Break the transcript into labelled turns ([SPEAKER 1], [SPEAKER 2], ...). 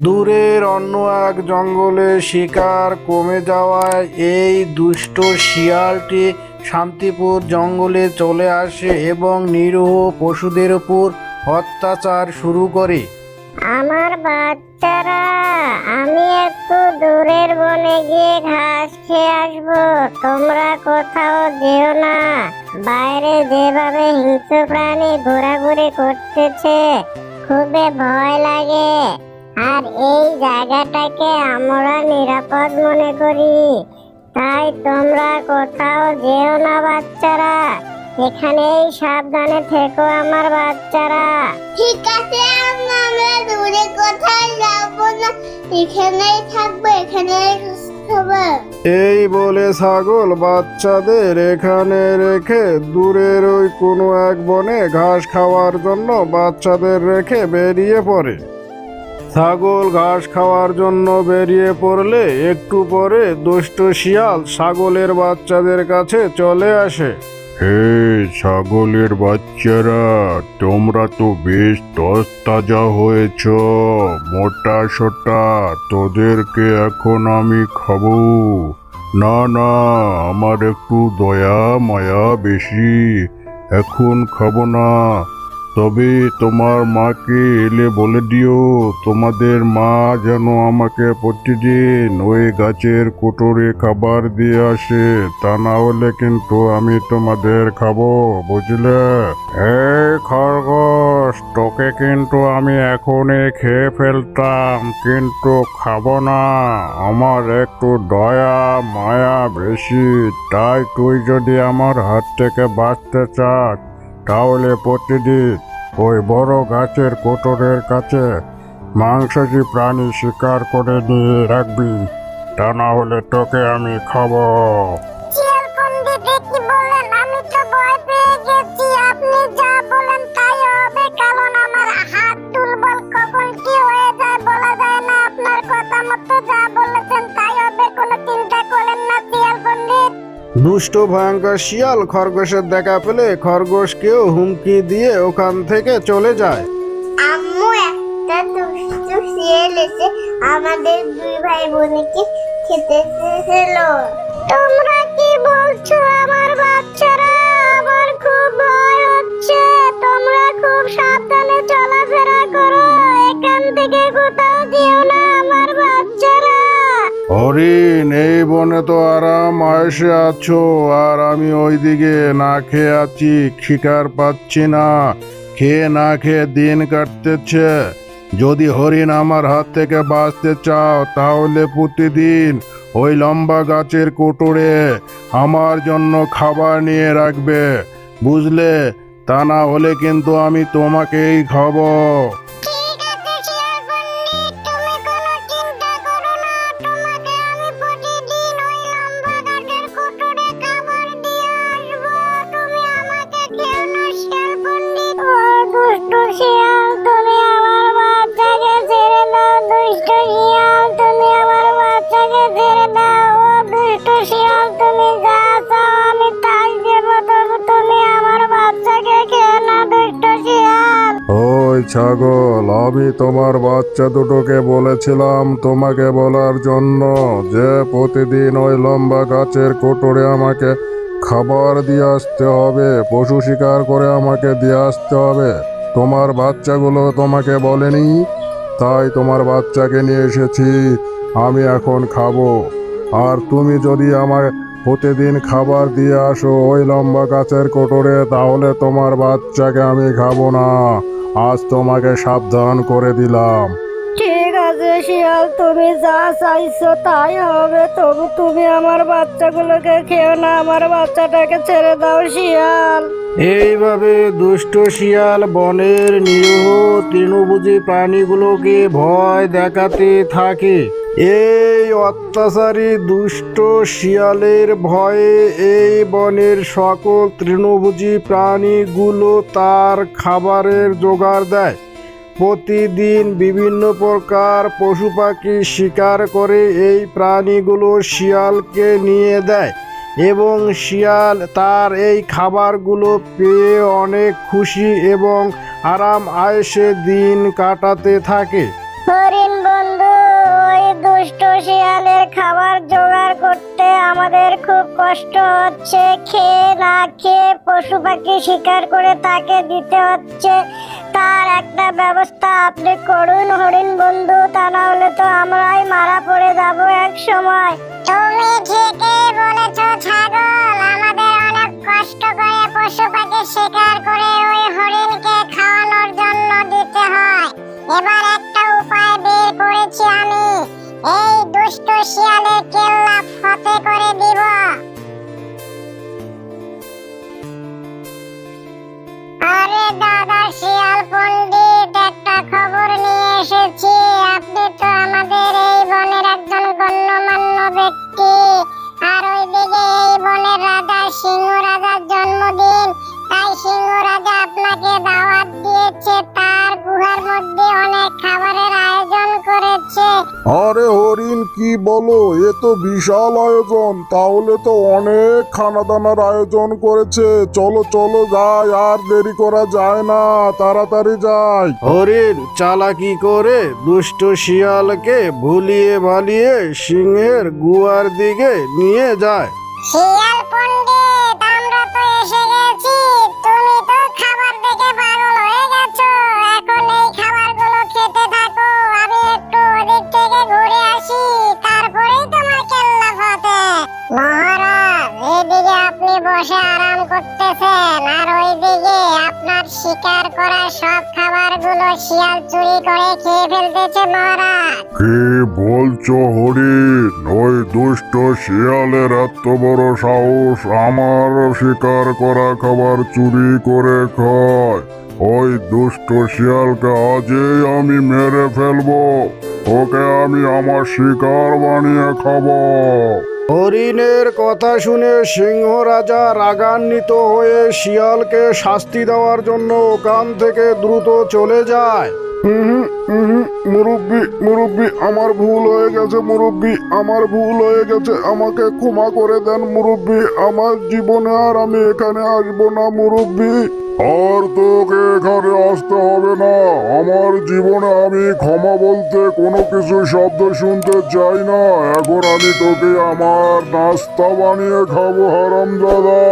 [SPEAKER 1] দূরের অন্য এক জঙ্গলে শিকার কমে যাওয়ায় এই দুষ্ট শিয়ালটি শান্তিপুর জঙ্গলে চলে আসে এবং নিরীহ পশুদের উপর অত্যাচার শুরু করে।
[SPEAKER 2] আমার বাচ্চারা, আমি একটু দূরের বনে গিয়ে ঘাস খেয়ে আসব। তোমরা কোথাও যেও না। বাইরে যেভাবে হিংস্র প্রাণী ঘোরাঘুরি করতেছে, খুবই ভয় লাগে। আর এই জায়গাটাকে আমরা নিরাপদ মনে করি। তাই তোমরা কোথাও যেও না বাচ্চারা। এখানেই সাবধানে থেকো আমার বাচ্চারা।
[SPEAKER 3] ঠিক আছে আমরা দূরে কোথায় যাব না। এখানেই থাকব এখানেই
[SPEAKER 1] এই বলে ছাগল বাচ্চাদের এখানে রেখে দূরের ওই কোনো এক বনে ঘাস খাওয়ার জন্য বাচ্চাদের রেখে বেরিয়ে পড়ে। ছাগল ঘাস খাওয়ার জন্য বেরিয়ে পড়লে একটু পরে দুষ্ট শিয়াল ছাগলের বাচ্চাদের কাছে চলে আসে। হে ছাগলের বাচ্চারা, তোমরা তো বেশ তস তাজা হয়েছ। মোটা সোটা, তোদেরকে এখন আমি খাব। না না, আমার একটু দয়া, মায়া বেশি। এখন খাব না। তবে তোমার মাকে এলে বলে দিও, তোমাদের মা যেন আমাকে প্রতিদিন ওই গাছের কোটরে খাবার দিয়ে আসে। তা না হলে কিন্তু আমি তোমাদের খাব, বুঝলে? এই খরগোশ, তোকে কিন্তু আমি এখনই খেয়ে ফেলতাম, কিন্তু খাব না। আমার একটু দয়া, মায়া বেশি, তাই তুই যদি আমার হাত থেকে বাঁচতে চাস তাহলে প্রতিদিন ওই বড় গাছের কোটরের কাছে মাংসাশী প্রাণী শিকার করে নিয়ে রাখবি। তা না হলে তোকে আমি খাব। দুষ্ট ভয়ঙ্কর শিয়াল খরগোশের দেখা পেলে খরগোশকেও হুমকি দিয়ে ওখান থেকে চলে যায়।
[SPEAKER 3] আম্মু একটা দুষ্ট শিয়াল এসে আমাদের দুই ভাই বোনকে খেতে চেয়েছিল
[SPEAKER 2] তোমরা কি বলছো? আমার বাচ্চারা আমার খুব ভয় হচ্ছে। তোমরা খুব সাবধানে চলাফেরা করো। এখান থেকে কোথাও যেও না আমার বাচ্চারা।
[SPEAKER 1] হরিণ এই বনে তো আরাম আয়সে আছো, আর আমি ওইদিকে না খেয়ে আছি, শিকার পাচ্ছি না। খেয়ে না খেয়ে দিন কাটতেছে। যদি হরিণ আমার হাত থেকে বাঁচতে চাও, তাহলে প্রতিদিন ওই লম্বা গাছের কোটরে আমার জন্য খাবার নিয়ে রাখবে। বুঝলে? তা না হলে কিন্তু আমি তোমাকেই খাব। ছাগল, আমি তোমার বাচ্চা দুটোকে বলেছিলাম তোমাকে বলার জন্য যে প্রতিদিন ওই লম্বা গাছের কোটরে আমাকে খাবার দিয়ে আসতে হবে, পশু শিকার করে আমাকে দিয়ে আসতে হবে। তোমার বাচ্চাগুলো তোমাকে বলেনি? তাই তোমার বাচ্চাকে নিয়ে এসেছি, আমি এখন খাব। আর তুমি যদি আমার প্রতিদিন খাবার দিয়ে আসো ওই লম্বা গাছের কোটরে, তাহলে তোমার বাচ্চাকে আমি খাব না। আজ তোমাকে সাবধান করে দিলাম।
[SPEAKER 4] ঠিক আছে শিয়াল তুমি যা চাইছো তাই হবে। তবু তুমি আমার বাচ্চাগুলোকে খেও না আমার বাচ্চাটাকে ছেড়ে দাও শিয়াল।
[SPEAKER 1] এইভাবে দুষ্ট শিয়াল বনের নিরীহ তৃণভোজী প্রাণীগুলোকে ভয় দেখাতে থাকে। এই অত্যাচারী দুষ্ট শিয়ালের ভয়ে এই বনের সকল তৃণভোজী প্রাণীগুলো তার খাবারের জোগাড় দেয়। প্রতিদিন বিভিন্ন প্রকার পশু পাখি শিকার করে এই প্রাণীগুলো শিয়ালকে নিয়ে দেয় এবং শিয়াল তার এই খাবারগুলো পেয়ে অনেক খুশি এবং আরাম আয়েসে দিন কাটাতে থাকে।
[SPEAKER 4] দুষ্ট শিয়ালের খাবার জোগাড় করতে আমাদের খুব কষ্ট হচ্ছে। খেয়ে না খেয়ে পশু পাখি শিকার করে তাকে দিতে হচ্ছে। তার একটা ব্যবস্থা আপনি করুন হরিণ বন্ধু, তা না হলে তো আমরাই মারা পড়ে যাব এক সময়।
[SPEAKER 2] তুমি ঠিকই দুষ্ট আরে
[SPEAKER 1] হরিণ কি বলো? এ তো বিশাল আয়োজন। তাহলে তো অনেক খানা দানার আয়োজন করেছে। চলো চলো যাই আর দেরি করা যায় না। তাড়াতাড়ি যাই। হরিণ চালাকি করে দুষ্ট শিয়ালকে ভুলিয়ে ভালিয়ে সিংহের গুয়ার দিকে নিয়ে যায়।
[SPEAKER 2] শিয়াল শিয়াল চুরি করে খেয়ে ফেলতেছে মহারাজ।
[SPEAKER 1] কে বলছো হরিণ ওই দুষ্ট শিয়ালের এত বড় সাহস আমার শিকার করা খাবার চুরি করে খায়। ওই দুষ্ট শিয়ালকে আজই আমি মেরে ফেলব। ওকে আমি আমার শিকার বানিয়ে খাব। হরিণের কথা শুনে সিংহ রাজা রাগান্বিত হয়ে শিয়ালকে শাস্তি দেওয়ার জন্য ওখান থেকে দ্রুত চলে যায়। মুরব্বি মুরব্বি, আমার ভুল হয়ে গেছে, মুরব্বি, আমার ভুল হয়ে গেছে, আমাকে ক্ষমা করে দেন, মুরব্বি, আমার জীবনে আর আমি এখানে আসব না, মুরব্বি। আর তোকে এখানে আসতে হবে না। আমার জীবনে আমি ক্ষমা বলতে কোনো কিছু শব্দ শুনতে চাই না। এখন আমি তোকে আমার নাস্তা বানিয়ে খাব হারাম দাদা